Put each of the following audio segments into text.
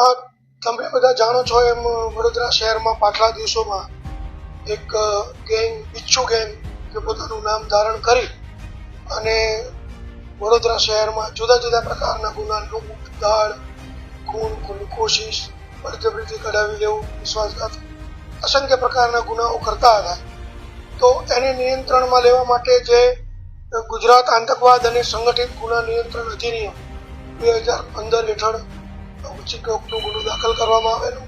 તમે બધા જાણો છો એમ વડોદરા શહેરમાં પાછલા દિવસોમાં એક ગેંગ, બિચ્છુ ગેંગ જે પોતાનું નામ ધારણ કરી અને વડોદરા શહેરમાં જુદા જુદા પ્રકારના ગુના, લૂંટ, દાળ, ખૂન ખૂન કોશિશ બળજબરીથી કઢાવી લેવું, વિશ્વાસઘાત, અસંખ્ય પ્રકારના ગુનાઓ કરતા હતા. તો એને નિયંત્રણમાં લેવા માટે જે ગુજરાત આતંકવાદ અને સંગઠિત ગુના નિયંત્રણ અધિનિયમ બે હજાર પંદર હેઠળ ઉચ્ચીકનો ગુનો દાખલ કરવામાં આવેલો.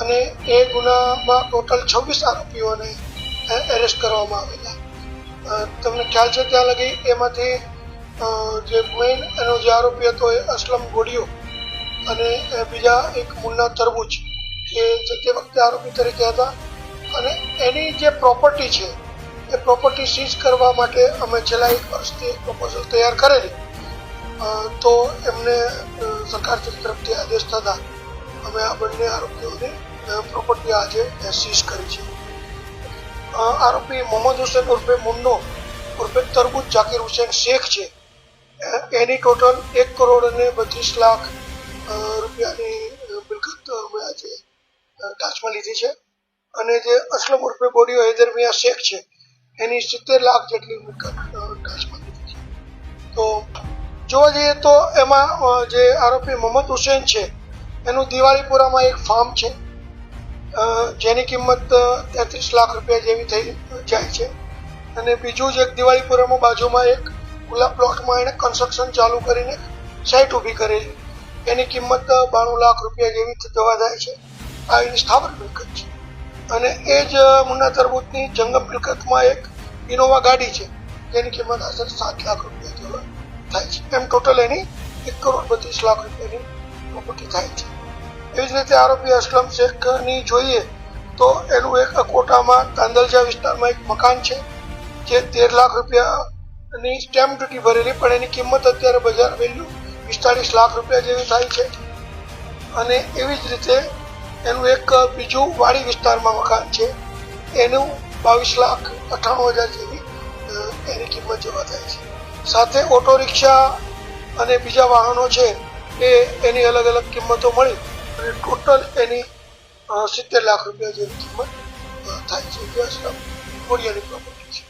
અને એ ગુનામાં ટોટલ છવ્વીસ આરોપીઓને એરેસ્ટ કરવામાં આવેલા. તમને ખ્યાલ છે ત્યાં લગી એમાંથી જે મેઇન એનો જે આરોપી હતો એ અસલમ ગોડિયો અને એ બીજા એક મુન્ના તરબૂચ કે જે તે વખતે આરોપી તરીકે હતા. અને એની જે પ્રોપર્ટી છે, એ પ્રોપર્ટી સીઝ કરવા માટે અમે છેલ્લા એક વર્ષથી પ્રપોઝલ તૈયાર કરેલી. તો એમને અ, સરકાર તરફથી આદેશ થતા અમે આ બંને આરોપીઓની પ્રોપર્ટી આજે સીઝ કરી છે. આરોપી મોહમ્મદ હુસેન ઉર્ફે મુન્નો ઉર્ફે તરબૂજ જાકીર હુસેન શેખ છે. એની ટોટલ એક કરોડ અને બત્રીસ લાખ રૂપિયાની મિલકત અમે આજે ટાચમાં લીધી છે. અને જે અસલમ ઉર્ફે બોડીઓ હૈદર મિયા શેખ છે. એની સિત્તેર લાખ જેટલી મિલકત ટાચમાં લીધી છે. તો જોવા જઈએ તો એમાં જે આરોપી મોહમ્મદ હુસેન છે, એનું દિવાળીપુરામાં એક ફાર્મ છે જેની કિંમત તેત્રીસ લાખ રૂપિયા જેવી થઈ જાય છે. અને બીજું જ એક દિવાળીપુરામાં બાજુમાં એક ખુલ્લા પ્લોટમાં એણે કન્સ્ટ્રક્શન ચાલુ કરીને સાઇટ ઊભી કરેલી. એની કિંમત બાણું લાખ રૂપિયા જેવી જવા જાય છે. આ એની સ્થાવર મિલકત છે. અને એ જ મુન્ના તરબૂચની જંગમ મિલકતમાં એક ઇનોવા ગાડી છે, જેની કિંમત આશરે સાત લાખ રૂપિયા જેવા થાય છે. એમ ટોટલ એની એક કરોડ બત્રીસ લાખ રૂપિયાની પ્રોપર્ટી થાય છે. એવી જ રીતે આરોપી અસલમ શેખની જોઈએ તો એનું એક કોટામાં કાંદલજા વિસ્તારમાં એક મકાન છે, જે તેર લાખ રૂપિયાની સ્ટેમ્પ ડ્યુટી ભરેલી, પણ એની કિંમત અત્યારે બજાર વેલ્યુ પિસ્તાળીસ લાખ રૂપિયા જેવી થાય છે. અને એવી જ રીતે એનું એક બીજું વાડી વિસ્તારમાં મકાન છે. એનું બાવીસ લાખ અઠ્ઠાણું હજાર જેવી સાથે ઓટો રિક્ષા અને બીજા વાહનો છે, એ એની અલગ અલગ કિંમતો મળી અને ટોટલ એની સિત્તેર લાખ રૂપિયા જેવી કિંમત થાય છે. કોરિયાની પ્રોપર્ટી છે.